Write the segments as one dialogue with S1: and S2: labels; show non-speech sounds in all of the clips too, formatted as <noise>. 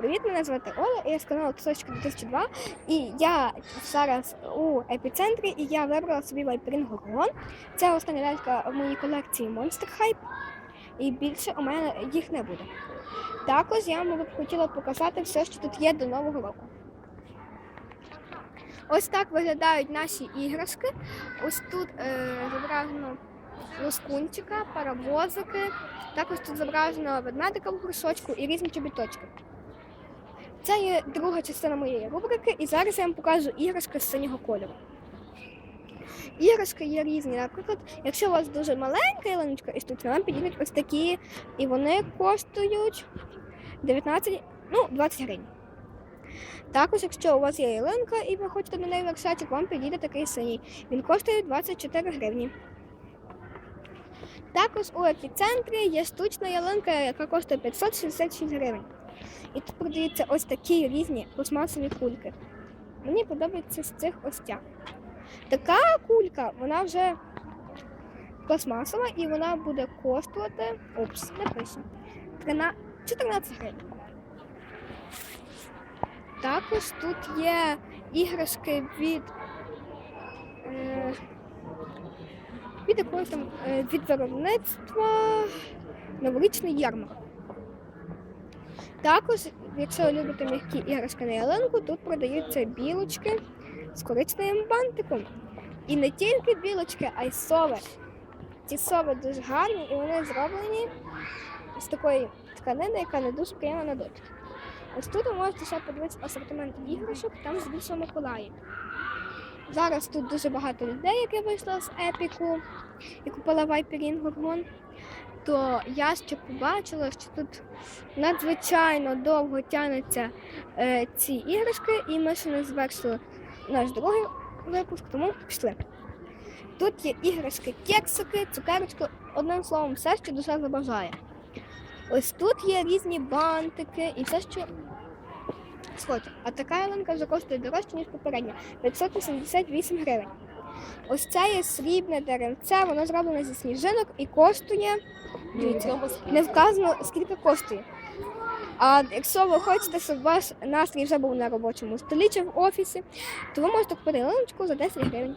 S1: Привіт, мене звати Оля, і я з каналу Кусочки 2002. І я зараз у епіцентрі, і я вибрала собі Вайперін Горгон. Це остання лялька в моїй колекції Monster Hype. І більше у мене їх не буде. Також я вам хотіла показати все, що тут є до Нового року. Ось так виглядають наші іграшки. Ось тут е, зображено лоскунчика, паровозики. Також тут зображено ведмедика в горшочку і різні чобіточки. Це є друга частина моєї рубрики, і зараз я вам покажу іграшки з синього кольору. Іграшки є різні. Наприклад, якщо у вас дуже маленька ялиночка і штучна, вам підійдуть ось такі, і вони коштують 19, ну, 20 гривень. Також, якщо у вас є ялинка і ви хочете до неї вершечок, вам підійде такий синій. Він коштує 24 гривні. Також у епіцентрі є штучна ялинка, яка коштує 566 гривень. І тут продаються ось такі різні пластмасові кульки. Мені подобається з цих ось ця. Така кулька, вона вже пластмасова і вона буде коштувати. Опс. 13 14 гривень. Також тут є іграшки від. Е, від якогось там е, від виробництва новорічний ярмарок. Також, якщо ви любите м'які іграшки на ялинку, тут продаються білочки з коричневим бантиком. І не тільки білочки, а й сови. Ці сови дуже гарні і вони зроблені з такої тканини, яка не дуже приємна на дотик. Ось тут ви можете ще подивитися асортимент іграшок, там з Миколаїв. Зараз тут дуже багато людей, які вийшли з епіку і купила Viperін гормон. То я ще побачила, що тут надзвичайно довго тягнуться е, ці іграшки, і ми ще не завершили наш другий випуск, тому пішли. Тут є іграшки, кексики, цукерочки, одним словом, все, що душа забажає. Ось тут є різні бантики і все, що схоче. А така ялинка вже коштує дорожче, ніж попередня 588 гривень. Ось це є срібне деревце, воно зроблене зі сніжинок і коштує. Дивіться, не вказано, скільки коштує. А якщо ви хочете, щоб ваш настрій вже був на робочому столі чи в офісі, то ви можете купити ялиночку за 10 гривень.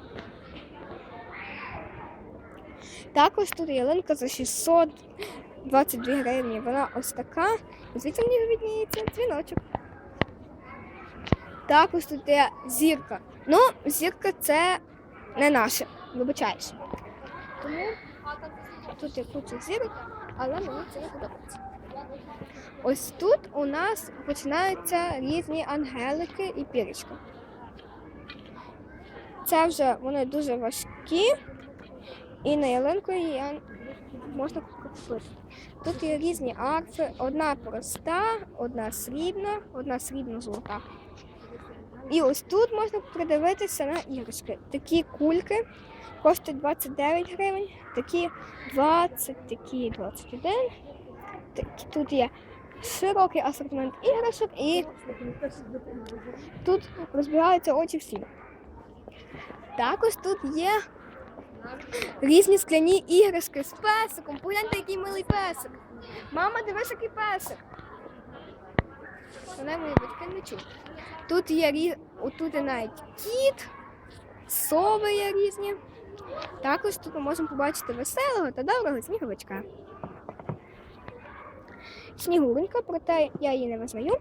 S1: Також тут ялинка за 622 гривні. Вона ось така. Звідси мені відніється дзвіночок. Також тут є зірка. Ну, зірка це не наше, вибачаюсь. Тому тут є куча зірок, але мені це не подобається. Ось тут у нас починаються різні ангелики і пірічка. Це вже вони дуже важкі, і на ялинку її можна купити. Тут є різні арфи, одна проста, одна срібна, одна срібно-золота. І ось тут можна придивитися на іграшки. Такі кульки коштують 29 гривень, такі 20, такі 21. Такі, тут є широкий асортимент іграшок і тут розбігаються очі всі. Також тут є різні скляні іграшки з песиком. Погляньте, який милий песик. Мама, дивись, який песик. Мене мої батьки не чують. Тут є рі... отут є навіть кіт, сови є різні. Також тут ми можемо побачити веселого та доброго сніговичка. Снігуренька, проте я її не визнаю.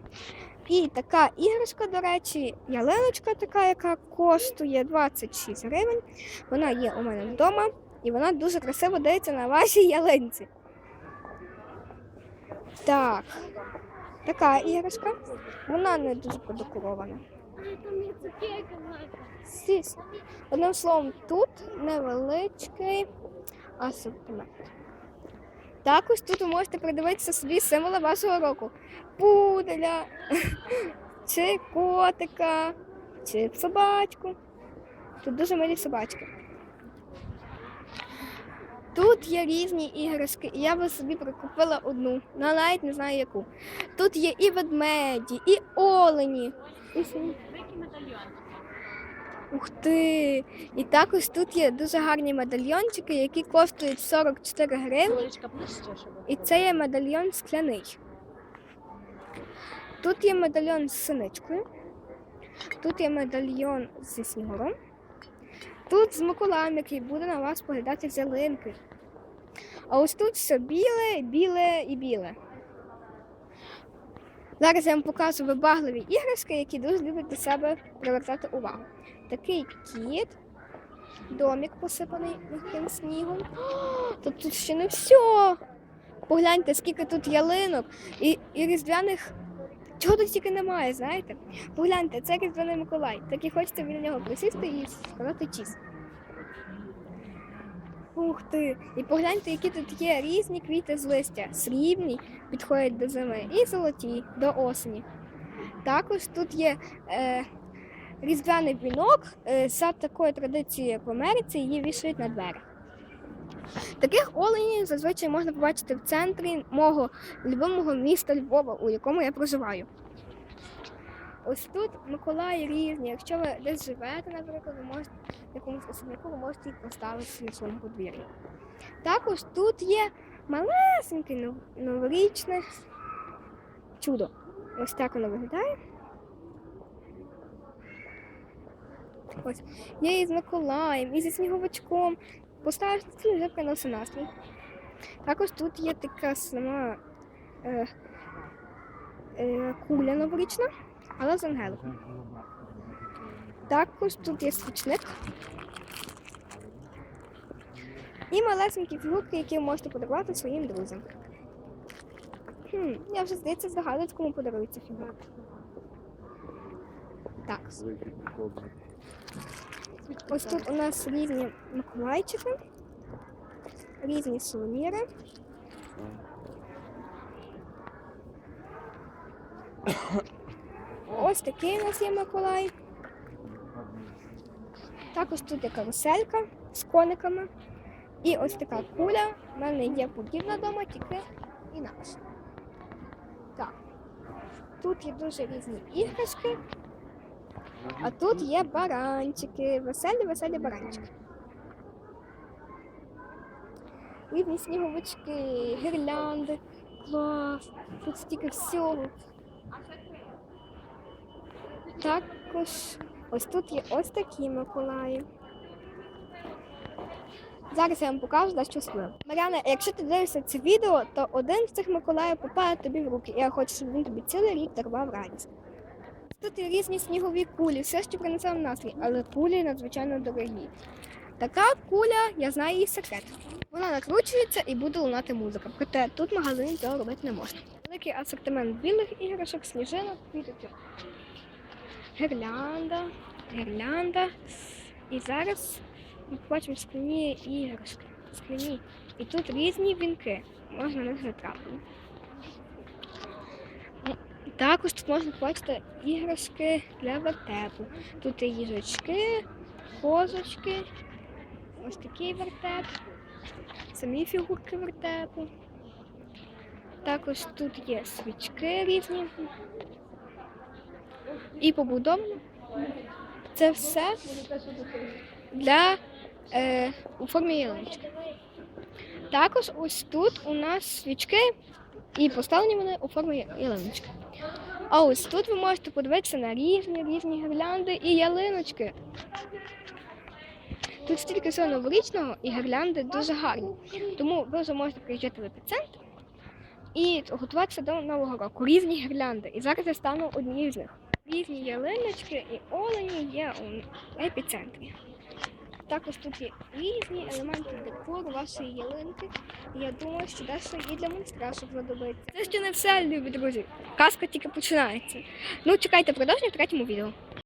S1: І така іграшка, до речі, ялиночка така, яка коштує 26 гривень. Вона є у мене вдома і вона дуже красиво дивиться на вашій ялинці. Так, така іграшка. Вона не дуже продекорована. Одним словом, тут невеличкий асортимент. Також тут ви можете придивитися собі символи вашого року. Пуделя, <laughs> чи котика, чи собачку. Тут дуже милі собачки. Тут є різні іграшки, і я би собі прикупила одну, але навіть не знаю яку. Тут є і ведмеді, і олені. І. Ух ти! І також тут є дуже гарні медальйончики, які коштують 44 гривні. І це є медальйон скляний. Тут є медальйон з синичкою. Тут є медальйон зі снігуром. Тут з Миколаєм, який буде на вас поглядати з. А ось тут все біле, біле і біле. Зараз я вам покажу вибагливі іграшки, які дуже люблять до себе привертати увагу. Такий кіт, домик посипаний м'яким снігом. О, Тут, тут ще не все. Погляньте, скільки тут ялинок і, і різдвяних. Чого тут тільки немає, знаєте? Погляньте, це різдвяний Миколай. Так і хочеться біля нього присісти і сказати чіс. Ух ти! І погляньте, які тут є різні квіти з листя. Срібні підходять до зими і золоті до осені. Також тут є е, різдвяний вінок. Е, за такою традицією в Америці її вішають на двері. Таких оленів зазвичай можна побачити в центрі мого любимого міста Львова, у якому я проживаю. Ось тут Миколаї різні. Якщо ви десь живете, наприклад, ви можете якомусь особняку, ви можете їх поставити на своєму подвір'ї. Також тут є малесеньке новорічне чудо. Ось так воно виглядає. Ось. Є і з Миколаєм, і зі сніговичком. Цілий вже приносить настрій. Також тут є така сама е, е, куля новорічна, але з ангеликом. Також тут є свічник. І малесенькі фігурки, які ви можете подарувати своїм друзям. Хм, я вже здається здогадуюсь, кому подарується фігурка. Так. Ось тут у нас різні Миколайчики, різні сувеніри. Ось такий у нас є Миколай. Також тут є каруселька з кониками. І ось така куля. У мене є подібна вдома, тільки інакше. Так. Тут є дуже різні іграшки. А тут є баранчики, веселі, веселі баранчики. Різні сніговички, гірлянди. Клас! Тут стільки всього. Також ось тут є ось такі Миколаї. Зараз я вам покажу дещо своє. Мар'яна, якщо ти дивишся це відео, то один з цих Миколаїв попає тобі в руки. І я хочу, щоб він тобі цілий рік дарував радість. Тут є різні снігові кулі, все, що принесе вам настрій, але кулі надзвичайно дорогі. Така куля, я знаю її секрет. Вона накручується і буде лунати музика. Проте тут в цього робити не можна. Великий асортимент білих іграшок, сніжинок, квіточок. Гірлянда, гірлянда. І зараз ми побачимо скляні іграшки. Скляні. І тут різні вінки. Можна на них натрапити. Також тут можна побачити іграшки для вертепу. Тут є їжачки, козочки, ось такий вертеп, самі фігурки вертепу. Також тут є свічки різні. І побудовано. Це все для е, у формі ялиночки. Також ось тут у нас свічки і поставлені вони у формі ялиночки. А ось тут ви можете подивитися на різні різні гірлянди і ялиночки. Тут стільки всього новорічного і гірлянди дуже гарні. Тому ви вже можете приїжджати в епіцентр і готуватися до нового року. Різні гірлянди. І зараз я стану однією з них. Різні ялиночки і олені є у епіцентрі. Також тут є різні елементи декору вашої ялинки. Я думаю, що дещо і для монстра знадобиться. Це ще не все, любі друзі. Казка тільки починається. Ну, чекайте продовження в третьому відео.